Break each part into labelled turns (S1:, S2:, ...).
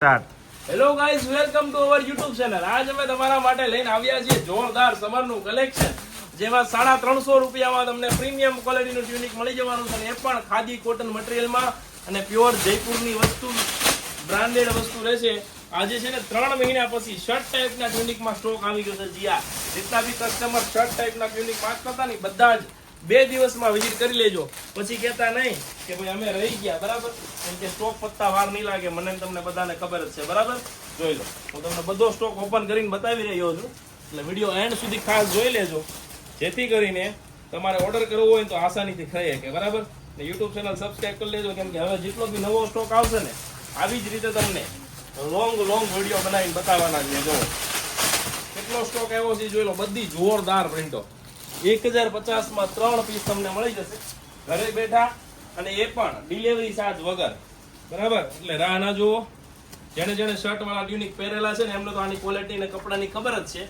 S1: Hello guys welcome to our YouTube channel આજ અમે તમારા માટે લઈને આવ્યા છીએ જોરદાર સમરનું કલેક્શન જેમાં સાડા ત્રણસો રૂપિયામાં તમને પ્રીમિયમ ક્વોલિટીનું ટ્યુનિક મળી જવાનું છે એ પણ ખાદી કોટન મટીરિયલમાં અને પ્યોર જયપુરની વસ્તુ બ્રાન્ડેડ વસ્તુ રહેશે. આજે છે ને ત્રણ મહિના પછી શર્ટ ટાઈપના ટ્યુનિકમાં સ્ટોક આવી ગયો છે જીયા. જેટલા બી કસ્ટમર શર્ટ ટાઈપના ટ્યુનિક માંગતા હતા ને બધા જ બે દિવસમાં વિઝિટ કરી લેજો. પછી કહેતા નહીં કે ભાઈ અમે રહી ગયા, બરાબર? કેમ કે સ્ટોક પત્તા વાર નહીં લાગે. મને તમને બધાને ખબર જ છે, બરાબર? જોઈ લો. હું તમને બધો સ્ટોક ઓપન કરીને બતાવી રહ્યો છું. એટલે વીડિયો એન્ડ સુધી ખાસ જોઈ લેજો. જેથી કરીને તમારે ઓર્ડર કરવો હોય તો આસાનીથી થઈ શકે, બરાબર? ને યુટ્યુબ ચેનલ સબસ્ક્રાઈબ કરી લેજો, કેમ કે હવે જેટલો બી નવો સ્ટોક આવશે ને, આવી જ રીતે તમને લોંગ લોંગ વીડિયો બનાવીને બતાવવાના છે, જો. કેટલો સ્ટોક આવ્યો છે, જોઈ લો, બધી જોરદાર પ્રિન્ટો એક હજાર પચાસમાં ત્રણ પીસ તમને મળી જશે. ઘરે બેઠા અને એ પણ ડિલિવરી ચાર્જ વગર. બરાબર? એટલે રાહ ના જુઓ. જેને જેને શર્ટ વાળા યુનિક પહેરેલા છે ને, એમને તો આની ક્વોલિટી ને કપડાની ખબર જ છે.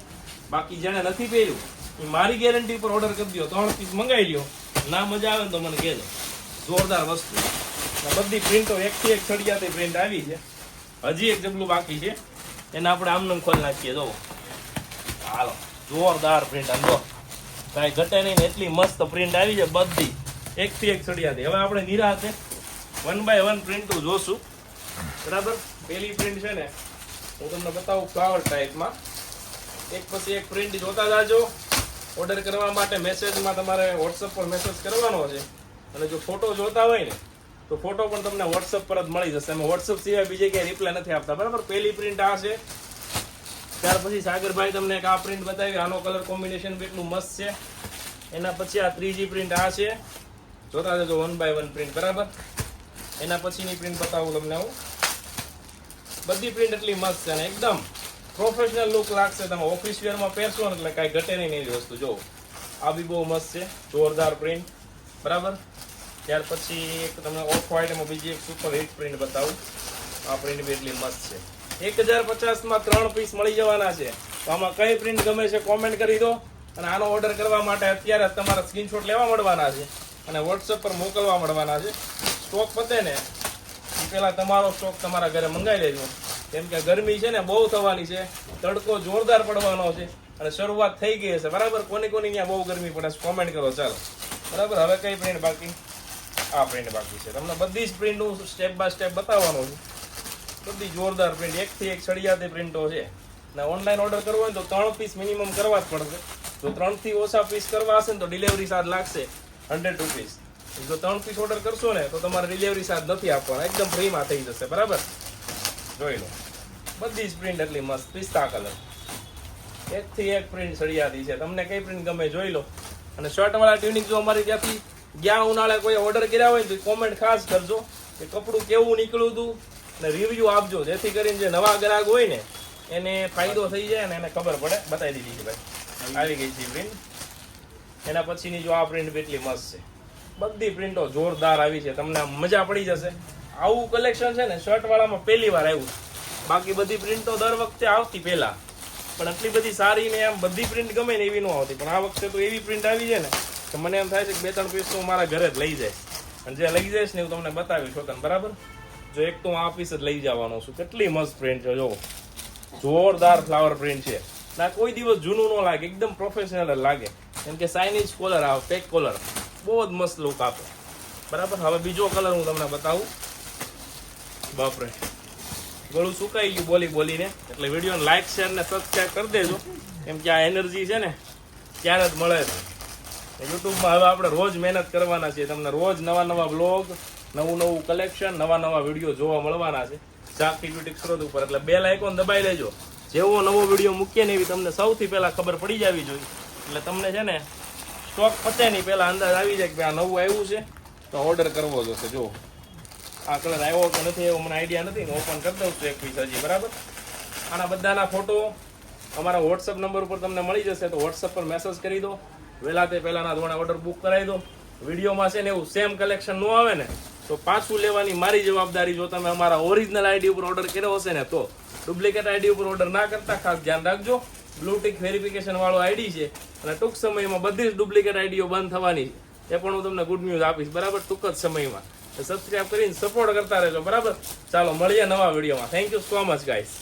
S1: બાકી જેને નથી પહેર્યું મારી ગેરંટી પર ઓર્ડર કરી દો ત્રણ પીસ મંગાવી લ્યો ના મજા આવે તો મને કહેજો. જોરદાર વસ્તુ. બધી પ્રિન્ટો એકથી એક ચડિયાતી પ્રિન્ટ આવી છે. હજી એક જબલું બાકી છે. એને આપણે આમનું ખોલી નાખીએ. જો હાલો. જોરદાર પ્રિન્ટ આમ જો. કાંઈ ઘટે નહીં એટલી મસ્ત પ્રિન્ટ આવી છે બધી. એકથી એક ચડિયાતી. હવે આપણે નિરાતે વન બાય વન પ્રિન્ટો જોશું. બરાબર? પેલી પ્રિન્ટ છે ને, હું તમને બતાવું ફ્લાવર ટાઈપમાં એક પછી એક પ્રિન્ટ જોતા જાજો. ઓર્ડર કરવા માટે મેસેજમાં તમારે વોટ્સઅપ પર મેસેજ કરવાનો છે. અને જો ફોટો જોતા હોય ને, તો ફોટો પણ તમને વોટ્સઅપ પર જ મળી જશે. અમે વોટ્સઅપ સિવાય બીજે ક્યાંય રિપ્લાય નથી આપતા. બરાબર? પહેલી પ્રિન્ટ આ છે. ત્યાર પછી સાગરભાઈ તમને એક આ પ્રિન્ટ બતાવી. આનો કલર કોમ્બિનેશન કેટલું મસ્ત છે. એના પછી આ ત્રીજી પ્રિન્ટ આ છે. જોતા જજો વન બાય વન પ્રિન્ટ બરાબર? એના પછીની પ્રિન્ટ બતાવું તમને હું. બધી પ્રિન્ટ એટલી મસ્ત છે અને એકદમ પ્રોફેશનલ લુક લાગશે તમે ઓફિસ વેરમાં પહેરશો ને એટલે કાંઈ ઘટે નહીં એવી વસ્તુ. જો, આ બી બહુ મસ્ત છે. જોરદાર પ્રિન્ટ બરાબર? ત્યાર પછી એક તમને ઓફ વ્હાઇટમાં બીજી એક સુપર હિટ પ્રિન્ટ બતાવું. આ પ્રિન્ટ બી એટલી મસ્ત છે. એક હજાર પચાસમાં ત્રણ પીસ મળી જવાના છે. તો આમાં કઈ પ્રિન્ટ ગમે છે કોમેન્ટ કરી દો. અને આનો ઓર્ડર કરવા માટે અત્યારે તમારા સ્ક્રીનશોટ લેવા મળવાના છે. અને વોટ્સઅપ પર મોકલવા મળવાના છે. સ્ટોક પતે ને પહેલા તમારો સ્ટોક તમારા ઘરે મંગાવી લેજો. કેમ કે ગરમી છે ને, બહુ થવાની છે. તડકો જોરદાર પડવાનો છે. અને શરૂઆત થઈ ગઈ હશે. બરાબર? કોની કોની ત્યાં બહુ ગરમી પડે છે? કોમેન્ટ કરો, ચાલો. બરાબર? હવે કઈ પ્રિન્ટ બાકી? આ પ્રિન્ટ બાકી છે. તમને બધી જ પ્રિન્ટ હું સ્ટેપ બાય સ્ટેપ બતાવવાનો છું. બધી જોરદાર પ્રિન્ટ એકથી એક ચડિયાતી પ્રિન્ટો છે. ને ઓનલાઈન ઓર્ડર કરવો હોય તો ત્રણ પીસ મિનિમમ કરવા જ પડશે. જો ત્રણથી ઓછા પીસ કરવા હશે ને તો ડિલિવરી ચાર્જ લાગશે હંડ્રેડ રૂપીસ જો ત્રણ પીસ ઓર્ડર કરશો ને તો તમારે ડિલિવરી ચાર્જ નથી આપવાના. એકદમ ફ્રીમાં થઈ જશે. બરાબર? જોઈ લો. બધી જ પ્રિન્ટ એટલી મસ્ત. પિસ્તા કલર એકથી એક પ્રિન્ટ સળિયાતી છે. તમને કઈ પ્રિન્ટ ગમે જોઈ લો. અને શર્ટવાળા ટ્યુનિક જો અમારી ત્યાંથી ગયા ઉનાળે કોઈ ઓર્ડર કર્યા હોય ને તો કોમેન્ટ ખાસ કરજો કે કપડું કેવું નીકળ્યું હતું અને રિવ્યુ આપજો, જેથી કરીને જે નવા ગ્રાહક હોય ને, એને ફાયદો થઈ જાય ને એને ખબર પડે. બતાવી દીધી છે ભાઈ. આવી ગઈ છે પ્રિન્ટ એના પછીની જો આ પ્રિન્ટ કેટલી મસ્ત છે. બધી પ્રિન્ટો જોરદાર આવી છે. તમને મજા પડી જશે. આવું કલેક્શન છે ને શર્ટ વાળામાં પહેલી વાર આવ્યું. બાકી બધી પ્રિન્ટો દર વખતે આવતી પહેલા. પણ આટલી બધી સારી ને આમ બધી પ્રિન્ટ ગમે ને એવી ન આવતી. પણ આ વખતે તો એવી પ્રિન્ટ આવી છે ને, કે મને એમ થાય છે કે બે ત્રણ પીસ તો મારા ઘરે જ લઈ જાય અને જે લઈ જઈશ ને હું તમને બતાવીશ હોતન બરાબર? જો એક તો હું આ જ લઈ જવાનો છું. કેટલી મસ્ત પ્રિન્ટ છે, જો. જોરદાર ફ્લાવર પ્રિન્ટ છે. ના કોઈ દિવસ જૂનું ન લાગે, એકદમ પ્રોફેશનલ જ લાગે. કેમ કે ચાઇનીઝ કોલર આવે પેક કોલર બહુ જ મસ્ત લુક આપે. બરાબર? હવે બીજો કલર હું તમને બતાવું. બાપરે. ગળું સુકાઈ ગયું બોલી બોલીને. એટલે વિડીયોને લાઇક શેર ને સબસ્ક્રાઈબ કરી દેજો. કેમ કે આ એનર્જી છે ને, ત્યારે જ મળે છે. યુટ્યુબમાં હવે આપણે રોજ મહેનત કરવાના છીએ. તમને રોજ નવા નવા બ્લોગ નવું નવું કલેક્શન નવા નવા વીડિયો જોવા મળવાના છે. સાક્ષી બ્યુટી સ્ત્રોત ઉપર. એટલે બે લાઇકોન દબાઈ લેજો. જેવો નવો વીડિયો મૂકીએ ને એવી તમને સૌથી પહેલાં ખબર પડી જવી જોઈએ. એટલે તમને છે ને સ્ટોક પતે નહીં, પહેલાં અંદાજ આવી જાય કે આ નવું આવ્યું છે. તો ઓર્ડર કરવો જોશે જો આ કલર આવ્યો કે નથી એવો મને આઈડિયા નથી ઓપન કરી દઉં છું એક પીસ હજી, બરાબર? આના બધાના ફોટો અમારા વોટ્સઅપ નંબર ઉપર તમને મળી જશે, તો વોટ્સઅપ પર મેસેજ કરી દો. વહેલા તે પહેલાંના ધોરણે ઓર્ડર બુક કરાવી દો. વિડીયોમાં છે ને એવું સેમ કલેક્શન ન આવે ને તો પાછું લેવાની મારી જવાબદારી જો તમે અમારા ઓરિજિનલ આઈડી ઉપર ઓર્ડર કર્યો હશે ને તો ડુપ્લિકેટ આઈડી ઉપર ઓર્ડર ના કરતા, ખાસ ધ્યાન રાખજો. બ્લુટિક વેરિફિકેશન વાળો આઈડી છે અને ટૂંક સમયમાં બધી જ ડુપ્લિકેટ આઈડીઓ બંધ થવાની છે. એ પણ હું તમને ગુડ ન્યૂઝ આપીશ. બરાબર? ટૂંક જ સમયમાં. સબસ્ક્રાઈબ કરીને સપોર્ટ કરતા રહેજો. બરાબર? ચાલો, મળીએ નવા વિડીયોમાં thank you so much guys